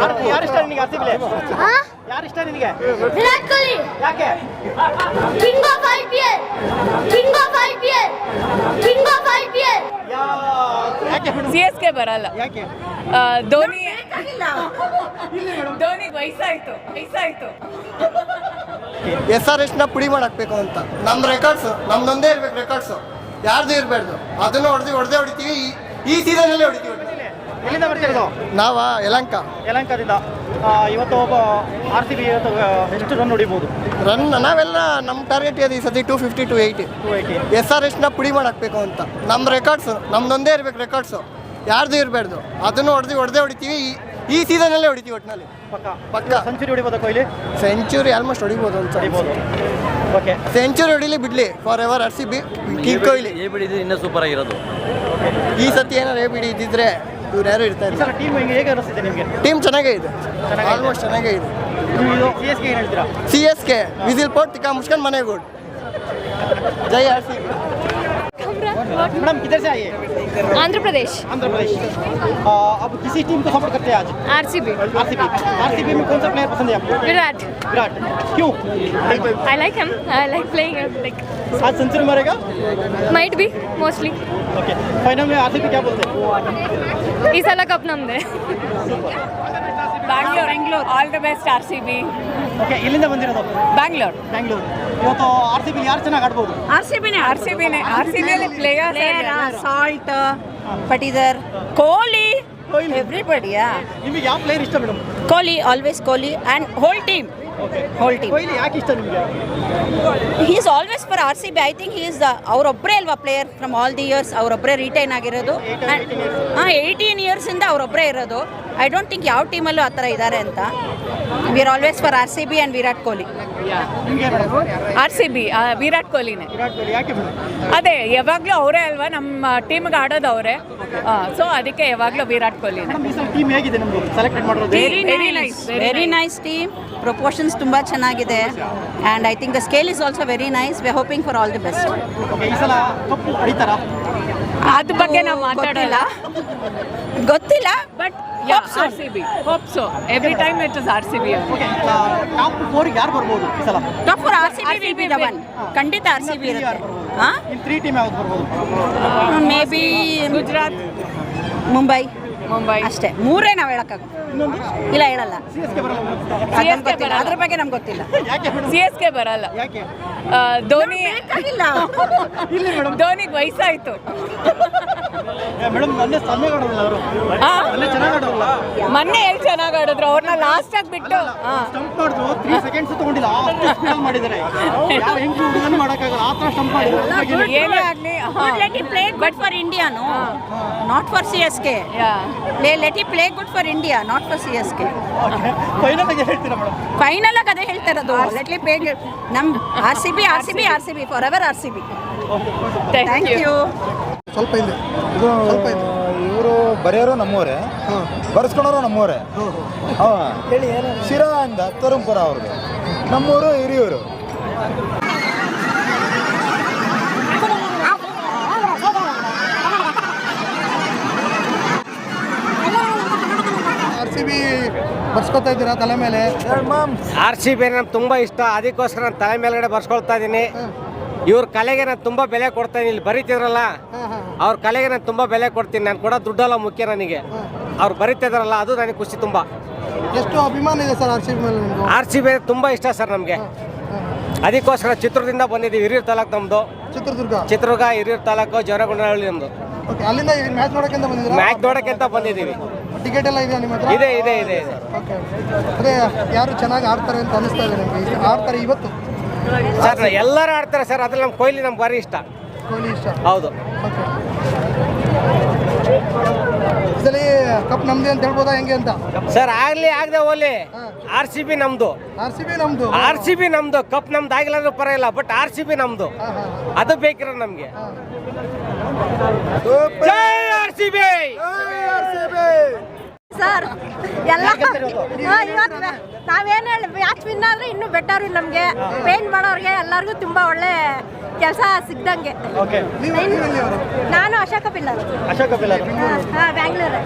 ಯಾರು ಇಷ್ಟ ನಿನಗೆ ಆರ್ ಸಿ ಯಾರು ಇಷ್ಟ ನಿನಗೆ? ವಿರಾಟ್ ಕೊಹ್ಲಿ. ಯಾಕೆ? King of IPL king of IPL king of IPL C S K ಬರಲ್ಲ. ಯಾಕೆ? ಧೋನಿ ಧೋನಿ ವಯಸ್ಸಾಯ್ತು ವಯಸ್ಸಾಯ್ತು. ಎಸ್ ಆರ್ ಎಸ್ನ ಪುಡಿ ಮಾಡಾಕ್ಬೇಕು ಅಂತ. ನಮ್ ರೆಕಾರ್ಡ್ಸ್ ನಮ್ದೊಂದೇ ಇರ್ಬೇಕು ರೆಕಾರ್ಡ್ಸ್ ಯಾರ್ದು ಇರಬಾರ್ದು? ಅದನ್ನ ಹೊಡೆದು ಹೊಡೆದೇ ಹೊಡಿತೀವಿ. ಈ- ಸೀಸನ್ ಅಲ್ಲೇ ಹೊಡಿತೀವಿ. ಎಲ್ಲಿಂದ ಬರ್ತಿರೋದು ನಾವಾ ಯಲಂಕ. ಯಲಂಕದಿಂದ. ಆ, ಇವತ್ತು ಒಬ್ಬ ಆರ್ ಸಿ ಬಿ ಎಷ್ಟು ರನ್ ಹೊಡಿಬೋದು? ರನ್ ನಾವೆಲ್ಲ ನಮ್ಮ ಟಾರ್ಗೆಟ್ ಇದೆ ಈ ಸತಿ two fifty to eighty two eighty S R ಎಸ್ನ ಪುಡಿ ಮಾಡಾಕ್ಬೇಕು ಅಂತ. ನಮ್ಮ ರೆಕಾರ್ಡ್ಸ್ ನಮ್ದೊಂದೇ ಇರಬೇಕು ರೆಕಾರ್ಡ್ಸು ಯಾರ್ದು ಇರಬಾರ್ದು. ಅದನ್ನು ಹೊಡೆದು ಹೊಡೆದೇ ಹೊಡಿತೀವಿ. ಈ- ಈ ಸೀಸನಲ್ಲೇ ಹೊಡಿತೀವಿ ಒಟ್ಟಿನಲ್ಲಿ ಪಕ್ಕ? ಪಕ್ಕ. ಸೆಂಚುರಿ ಹೊಡಿಬೋದಾ ಕೊಹ್ಲಿ? ಸೆಂಚುರಿ ಆಲ್ಮೋಸ್ಟ್ ಹೊಡಿಬೋದು ಅಂತ ಹೊಡಿಬೋದು. ಓಕೆ ಸೆಂಚುರಿ ಹೊಡಿಲಿ ಬಿಡ್ಲಿ. Forever R C B king Kohli. ಏ ಬಿಡಿದ್ರೆ ಇನ್ನೂ ಸೂಪರ್ ಆಗಿರೋದು. ಈ ಸತಿ ಏನಾರು ಏ ಬಿಡಿ ಇದ್ದಿದ್ರೆ ಇವ್ರು ಯಾರು ಇರ್ತಾ ಈ ಇಲ್ಲ ಸಲ ಟೀಮ್ ಹೆಂಗೆ ಹೇಗೆ ಅನಿಸ್ತಿದೆ ನಿಮಗೆ ಟೀಮ್ ಚೆನ್ನಾಗೇ ಇದೆ ಚೆನ್ನಾಗೇ ಇದೆ. ಆಲ್ಮೋಸ್ಟ್ ಚೆನ್ನಾಗೇ ಇದೆ ನೀವು ಇದು ಸಿ ಎಸ್ ಗೆ ಏನು ಹೇಳ್ತೀರಾ C S K whistle pot ತಿಕ್ಕ ಮುಷ್ಕನ್ ಮನೆ ಗುಡ್ ಜೈ ಆರ್ ಸಿ मैडम किधर से आइए आंध्र प्रदेश आंध्र प्रदेश आ, अब किसी टीम को सपोर्ट करते हैं आज आरसीबी आरसीबी आरसीबी में कौन सा प्लेयर पसंद है आपको विराट विराट क्यों I like him I like playing like आज सेंचुरी मारेगा might be mostly okay final में आरसीबी क्या बोलते हैं ಈ ಸಲ ಕಪ್ ನಮ್ದೆ. Bangalore Bengaluru. All the best R C B okay ಇಲ್ಲಿಂದ ಬಂದಿರೋದು? ಬ್ಯಾಂಗ್ಳೂರ್. ಬ್ಯಾಂಗ್ಳೂರು. ಇವತ್ತು ಆರ್ ಸಿ ಬಿ ಯಾರು ಚೆನ್ನಾಗಿ ಆಡ್ಬೋದು? ಆರ್ ಸಿ ಬಿನೇ ಆರ್ ಸಿ ಬಿನೇ ಆರ್ ಸಿ ಬಿಯಲ್ಲಿ ಪ್ಲೇಯರ್ ಸಾಲ್ಟ್ ಪಟಿದರ್ ಕೊಹ್ಲಿ ಎವ್ರಿಬಡಿಯಾ ನಿಮಗೆ ಯಾವ ಪ್ಲೇಯರ್ ಇಷ್ಟ madam? Kohli always Kohli and whole team whole team Kohli ಯಾಕೆ ಇಷ್ಟ ನಿಮಗೆ? He is always for R C B I think he is ಅವರೊಬ್ಬರೇ ಅಲ್ವಾ player from all the years ಅವರೊಬ್ಬರೇ retain ಆಗಿರೋದು. ಹಾಂ ಏಯ್ಟೀನ್ ಇಯರ್ಸಿಂದ ಅವರೊಬ್ಬರೇ ಇರೋದು. ಐ ಡೋಂಟ್ ಥಿಂಕ್ ಯಾವ ಟೀಮಲ್ಲೂ ಆ ಥರ ಇದ್ದಾರೆ ಅಂತ. We are always for R C B and Virat Kohli R C B Virat ಕೊಹ್ಲಿನೇ ಅದೇ ಯಾವಾಗಲೂ ಅವರೇ ಅಲ್ವಾ ನಮ್ಮ ಟೀಮ್ಗೆ ಆಡೋದು ಅವರೇ. ಸೊ ಅದಕ್ಕೆ ಯಾವಾಗಲೂ Virat Kohli very nice very nice team proportions ತುಂಬ ಚೆನ್ನಾಗಿದೆ. And I think the scale is also very nice we hoping for all the best ಅದ್ರ ಬಗ್ಗೆ ನಾವು ಮಾತಾಡೋಲ್ಲ. ಗೊತ್ತಿಲ್ಲ. But R C B hope so every time it is R C B okay top four ಯಾರು ಬರ್ಬೋದು ಈ ಸಲ? Top four R C B will be the one ಖಂಡಿತ ಆರ್ ಸಿ ಬಿ ಇರುತ್ತೆ. ಹಾಂ? ಇನ್ ತ್ರೀ ಟೀಮ್ ಯಾವ್ದು ಬರ್ಬೋದು? Maybe Gujarat Mumbai Mumbai. ಅಷ್ಟೇ. ಮೂರೇ ನಾವು ಹೇಳಕ್ಕಾಗ ಇಲ್ಲ ಹೇಳಲ್ಲ. ಅದ್ರ ಬಗ್ಗೆ ನಮ್ಗೆ ಗೊತ್ತಿಲ್ಲ. ಸಿ ಎಸ್ ಕೆ ಬರಲ್ಲ. ಧೋನಿ ಇಲ್ಲ ಮೇಡಮ್. ಧೋನಿಗೆ ವಯಸ್ಸಾಯ್ತು. ಮೊನ್ನೆ ಚೆನ್ನಾಗಿ ಆಡೋಲ್ಲ ಅವರು? ಆ? ಚೆನ್ನಾಗಿ ಆಡೋಲ್ಲ ಮೊನ್ನೆ ಎಲ್ಲಿ ಚೆನ್ನಾಗಿ ಆಡಿದ್ರು? ಅವ್ರನ್ನ ಲಾಸ್ಟ್ ಆಗಿ ಬಿಟ್ಟು ಏನೇ ಆಗಲಿ let he play good for India no not for C S K play let he play good for India not for C S K final ಆಗಿ ಅದೇ ಹೇಳ್ತಾ ಇರೋದು. ಲೆಟ್ ಇ ಪ್ಲೇ ನಮ್ R C B R C B R C B forever R C B thank you ಸ್ವಲ್ಪ ಇದು ಸ್ವಲ್ಪ ಇದೆ ಇವರು ಬರೆಯೋರು ನಮ್ಮೂರೇ. ಬರ್ಸ್ಕೊಳೋರು ನಮ್ಮವರೇ ಹೇಳಿ ಶಿರಾ ಅಂದ ತರುಂಪುರ ಅವ್ರದ್ದು ನಮ್ಮೂರು ಹಿರಿಯೂರು. ಆರ್ ಸಿ ಬಿ ಬರ್ಸ್ಕೊತಾ ಇದ್ದೀರಾ ತಲೆ ಮೇಲೆ? ಆರ್ ಸಿ ಬಿ ನಮ್ಗೆ ತುಂಬ ಇಷ್ಟ. ಅದಕ್ಕೋಸ್ಕರ ನಾನು ತಲೆ ಮೇಲ್ಗಡೆ ಬರ್ಸ್ಕೊಳ್ತಾ ಇದ್ದೀನಿ. ಇವ್ರ ಕಲೆಗೆ ನಾನು ತುಂಬ ಬೆಲೆ ಕೊಡ್ತಾ ಇಲ್ಲಿ ಬರೀತಿದ್ರಲ್ಲ? ಅವ್ರ ಕಲೆಗೆ ನಾನು ತುಂಬ ಬೆಲೆ ಕೊಡ್ತೀನಿ. ನಾನು ಕೂಡ ದುಡ್ಡೆಲ್ಲ ಮುಖ್ಯ ನನಗೆ. ಅವ್ರು ಬರೀತಿದ್ರಲ್ಲ ಅದು ನನಗೆ ಖುಷಿ ತುಂಬ. ಎಷ್ಟು ಅಭಿಮಾನ ಇದೆ ಸರ್ ಆರ್ ಸಿ ಬಿ ಮೇಲೆ ಆರ್ ಸಿ ಬಿ ತುಂಬ ಇಷ್ಟ ಸರ್ ನಮಗೆ. ಅದಕ್ಕೋಸ್ಕರ ಚಿತ್ರದಿಂದ ಬಂದಿದ್ದೀವಿ. ಹಿರಿಯೂರು ತಾಲೂಕು ನಮ್ಮದು ಚಿತ್ರದುರ್ಗ? ಚಿತ್ರದುರ್ಗ ಹಿರಿಯೂರು ತಾಲೂಕು ಜವನಗೊಂಡನಹಳ್ಳಿ ನಮ್ಮದು ಅಲ್ಲಿಂದ ಮ್ಯಾಚ್ ನೋಡೋಕ್ಕಿಂತ ಅಂತ ಬಂದಿದ್ದೀರಾ? ಮ್ಯಾಚ್ ನೋಡೋಕೆ ಅಂತ ಬಂದಿದ್ದೀವಿ. ಟಿಕೆಟ್ ಎಲ್ಲ ಇದೆಯಾ ನಿಮ್ಮ ಹತ್ರ? ಇದೆ ಇದೆ ಇದೆ ಇದೆ. ಓಕೆ ಅದೇ ಯಾರು ಚೆನ್ನಾಗಿ ಆಡ್ತಾರೆ ಅಂತ ಅನಿಸ್ತಾ ಇದೆ ನಿಮಗೆ. ಆಡ್ತಾರೆ ಇವತ್ತು? ಸರ್ ಎಲ್ಲರೂ ಆಡ್ತಾರೆ ಸರ್ ಅದ್ರಲ್ಲಿ ನಮ್ಮ ಕೊಹ್ಲಿ ನಮ್ಗೆ ಭಾರಿ ಇಷ್ಟ. ಕೊಹ್ಲಿ ಇಷ್ಟ. ಹೌದು. ಓಕೆ ಸಲ ಕಪ್ ನಮ್ದೇ ಅಂತ ಹೇಳ್ಬೋದಾ? ಹೆಂಗೆ ಅಂತ? ಸರ್ ಆಗ್ಲಿ ಆಗದೆ ಹೋಗ್ಲಿ. ಆರ್ ಸಿ ಬಿ ನಮ್ದು. ಆರ್ ಸಿ ಬಿ ನಮ್ದು. ಆರ್ ಸಿ ಬಿ ನಮ್ದು. ಕಪ್ ನಮ್ದು ಆಗಿಲ್ಲ ಪರ ಪರವಾಗಿಲ್ಲ ಬಟ್ ಆರ್ ಸಿ ಬಿ ನಮ್ದು. ಅದು ಬೇಕಿರೋ ನಮ್ಗೆ. ಆರ್ ಸಿ ಬಿ ಸರ್ ಎಲ್ಲ ನಾವೇನು ಹೇಳಿ ಮ್ಯಾಚ್ ವಿನ್ ಆದ್ರೆ ಇನ್ನೂ ಬೆಟರ್ ನಮಗೆ. ಪೇಂಟ್ ಮಾಡೋರಿಗೆ ಎಲ್ಲರಿಗೂ ತುಂಬಾ ಒಳ್ಳೆ ಕೆಲಸ ಸಿಗ್ದಂಗೆ. ಓಕೆ ನಾನು ಅಶೋಕ ಪಿಲ್ಲರ್. ಅಶೋಕ ಕಪಿಲ್ ಹಾ ಬ್ಯಾಂಗ್ಳೂರ್.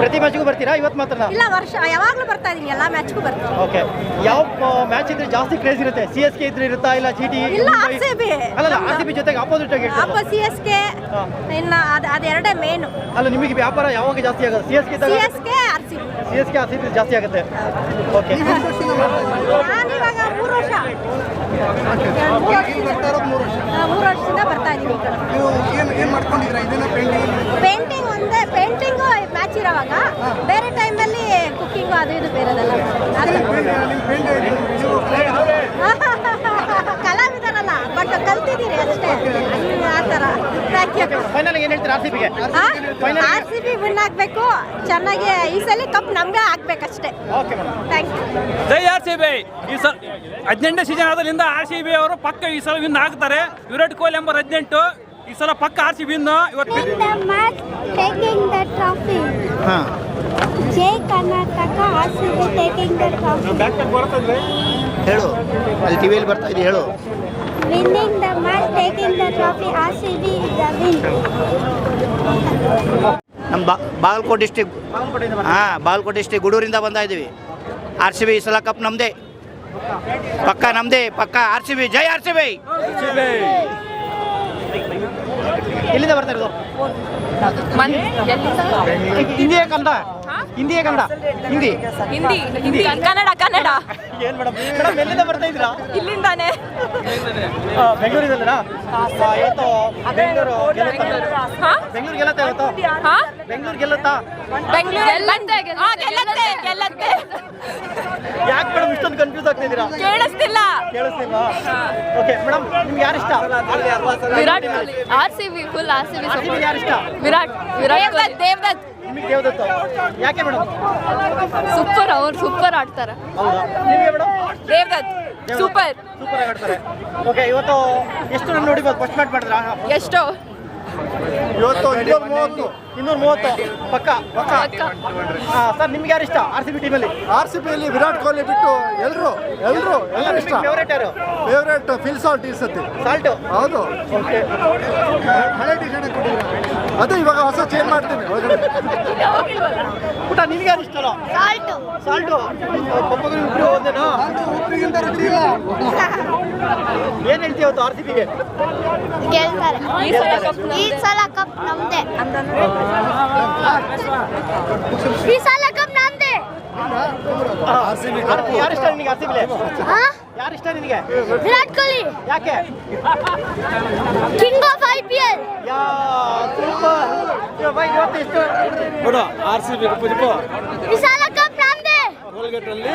ಪ್ರತಿ ಮ್ಯಾಚ್ಗೂ ಬರ್ತೀರಾ? ಇವತ್ತು ಮಾತ್ರ ಇಲ್ಲ ವರ್ಷ ಯಾವಾಗಲೂ ಬರ್ತಾ ಇದೀನಿ ಎಲ್ಲ ಮ್ಯಾಚ್ಗೂ ಬರ್ತೀನಿ. ಓಕೆ ಯಾವ ಮ್ಯಾಚ್ ಇದ್ರೆ ಜಾಸ್ತಿ ಕ್ರೇಜ್ ಇರುತ್ತೆ? ಸಿ ಎಸ್ ಕೆ ಇದ್ರೆ ಇರುತ್ತಾ? ಇಲ್ಲ ಜಿ ಟಿ ಇಲ್ಲ, ಬೇ ಅಲ್ಲ ಆರ್ ಸಿ ಬಿ ಜೊತೆಗೆ ಆಪೋಸಿಟ್ ಆಗಿ ಅಪ್ಪ ಸಿ ಎಸ್ ಕೆ ಇನ್ನ ಅದು ಅದೆರಡೇ ಮೇನ್ ಅಲ್ಲ ನಿಮಗೆ ವ್ಯಾಪಾರ ಯಾವಾಗ ಜಾಸ್ತಿ ಆಗುತ್ತೆ? C S K C S K R C C S K R C B ಜಾಸ್ತಿ ಆಗುತ್ತೆ. ಓಕೆ ನಾನು ಇವಾಗ ಮೂರು ವರ್ಷ. ಮೂರು ವರ್ಷದಿಂದ ಬರ್ತಾ ಇದ್ದೀನಿ ಪೇಂಟಿಂಗ್ ಒಂದೇ ಪೇಂಟಿಂಗು ಮ್ಯಾಚ್ ಇರೋವಾಗ ಬೇರೆ ಟೈಮಲ್ಲಿ ಕುಕ್ಕಿಂಗು ಅದು ಇದು ಬೇರೆದಲ್ಲ ಕಲಾವಿದರಲ್ಲ ಬಟ್ ಕಲ್ತಿದ್ದೀರಿ ಅಷ್ಟೇ. ಆ ಥರ. ಆರ್ ಸಿ ಬಿ ವಿನ್ ಆಗಬೇಕು. ಚೆನ್ನಾಗಿ ಈ ಸಲ ಕಪ್ ನಮ್ಗೆ ಆಗ್ಬೇಕಷ್ಟೇ ಥ್ಯಾಂಕ್ ಯು ಸಿ ಬಿ ಈ ಸಲ ಹದಿನೆಂಟನೇ ಸೀಸನ್ ಆದ್ರಿಂದ ಆರ್ ಸಿ ಬಿ ಅವರು ಪಕ್ಕ ಈ ಸಲ ವಿನ್ ಆಗ್ತಾರೆ. ವಿರಾಟ್ ಕೊಹ್ಲಿ ಎಂಬ ಹದಿನೆಂಟು. ಈ ಸಲ ಪಕ್ಕ ಆರ್ ಸಿ ವಿನ್ ಇವತ್ತು. ಹೇಳು. ಅಲ್ಲಿ ಟಿವಿಯಲ್ಲಿ ಬರ್ತಾ ಇದೆ ಹೇಳು. ನಮ್ಮ ಬಾ ಬಾಗಲಕೋಟೆ ಡಿಸ್ಟಿಕ್ ಹಾಂ ಬಾಗಲಕೋಟೆ ಡಿಸ್ಟಿಕ್ ಗುಡೂರಿಂದ ಬಂದ ಇದ್ದೀವಿ. ಆರ್ ಸಿ ಬಿ ಈ ಸಲ ಕಪ್ ನಮ್ಮದೇ ಪಕ್ಕ ನಮ್ಮದೇ ಪಕ್ಕ ಆರ್ ಸಿ ಬಿ ಜೈ ಆರ್ ಸಿ ಬಿ ಎಲ್ಲಿಂದ ಬರ್ತಾ ಇರೋದು? ಹಿಂದಿಯೇ ಕನ್ನಡ ಹಿಂದಿಯೇ ಕನ್ನಡ? ಹಿಂದಿ. ಹಿಂದಿ. ಹಿಂದಿ. ಕನ್ನಡ ಕನ್ನಡ. ಏನ್ ಮೇಡಮ್? ಮೇಡಮ್ ಎಲ್ಲಿಂದ ಬರ್ತಾ ಇದ್ದೀರಾ? ಇಲ್ಲಿಂದಾನೆ. ಬೆಂಗಳೂರಿನಲ್ಲಿನಾ ಆ, ಇವತ್ತು ಬೆಂಗಳೂರು ಗೆಲ್ಲುತ್ತಾ? ಹಾ? ಬೆಂಗಳೂರು ಗೆಲ್ಲುತ್ತಾ ಇವತ್ತು? ಹಾ? ಬೆಂಗಳೂರು ಗೆಲ್ಲುತ್ತಾ? ಬೆಂಗಳೂರು ಹಾ, ಗೆಲ್ಲತ್ತೆ ಗೆಲ್ಲತ್ತೆ. ಯಾಕೆ ಮೇಡಮ್ ಇಷ್ಟೊಂದು ಕನ್ಫ್ಯೂಸ್ ಆಗ್ತಿದ್ದೀರಾ? ಕೇಳಿಸ್ತಿಲ್ಲ. ಕೇಳಿಸ್ತಿಲ್ವಾ? ಓಕೆ ಮೇಡಮ್ ನಿಮ್ಗೆ ಯಾರು ಇಷ್ಟ? Virat Kohli. R C B full R C B R C B ಯಾರು ಇಷ್ಟ? ವಿರಾಟ್ ವಿರಾಟ್ ದೇವದತ್. ದೇವದತ್ತು ಯಾಕೆ ಮೇಡಮ್? ಸೂಪರ್ ಅವ್ರು ಸೂಪರ್ ಆಡ್ತಾರೆ. ಹೌದಾ? ನಿಮಗೆ ಮೇಡಮ್? ದೇವದತ್ ಸೂಪರ್. ಸೂಪರ್ ಆಡ್ತಾರೆ. ಓಕೆ ಇವತ್ತು ಎಷ್ಟು ರನ್ ನೋಡಿಬೋದು ಫಸ್ಟ್ ಮ್ಯಾಚ್ ಮಾಡಿದ್ರಾ? ಎಷ್ಟು. ಇವತ್ತು ಇನ್ನೂರ ಮೂವತ್ತು. ಇನ್ನೂರ ಮೂವತ್ತು. ಪಕ್ಕ ಪಕ್ಕ? ಹಾಂ ಸರ್ ನಿಮ್ಗೆ ಯಾರು ಇಷ್ಟ ಆರ್ ಸಿ ಬಿ ಟೀಮಲ್ಲಿ ಆರ್ ಸಿ ಬಿಯಲ್ಲಿ ವಿರಾಟ್ ಕೊಹ್ಲಿ ಬಿಟ್ಟು ಎಲ್ಲರೂ ಎಲ್ರು ಎಲ್ಲರೂ ಇಷ್ಟ. ಫೇವರೇಟ್ ಯಾರು? ಫೇವ್ರೇಟ್ ಫಿಲ್ ಸಾಲ್ಟ್ ಈ ಸತಿ. ಸಾಲ್ಟು ಹೌದು. ಓಕೆ ಹಳೆ ಟಿ ಶರ್ಟ್ ಅದೇ ಇವಾಗ ಹೊಸ ಚೇಂಜ್ ಮಾಡ್ತೀನಿ. ಊಟ ನಿನ್ಗೆ ಯಾರು ಇಷ್ಟ ಸಾಲ್ಟು. ಸಾಲ್ಟು? ಪಪ್ಪಗಳು ಉಪ್ಪು ಒಂದೇನಾ ಏನು ಹೇಳ್ತೀವಿ ಆರ್ ಸಿ ಬಿಗೆ ಗೆಲ್ತಾರೆ. ಈ ಸಲ ಕಪ್. ನಮ್ದೇ. ಈ ಸಲ ಕಪ್ ನಮ್ದೇ ಆರ್ ಸಿ ಬಿ ಯಾರು ಇಷ್ಟ ನಿನಗೆ ಆರ್ ಸಿ ಬಿಲೆ ಹಾ? ಯಾರು ಇಷ್ಟ ನಿನಗೆ ವಿರಾಟ್ ಕೊಹ್ಲಿ ಯಾಕೆ king of I P L yeah super ಇವತ್ತು ಎಷ್ಟು ಆರ್ ಸಿ ಬಿ. ಕಪ್ ನಮ್ದೇ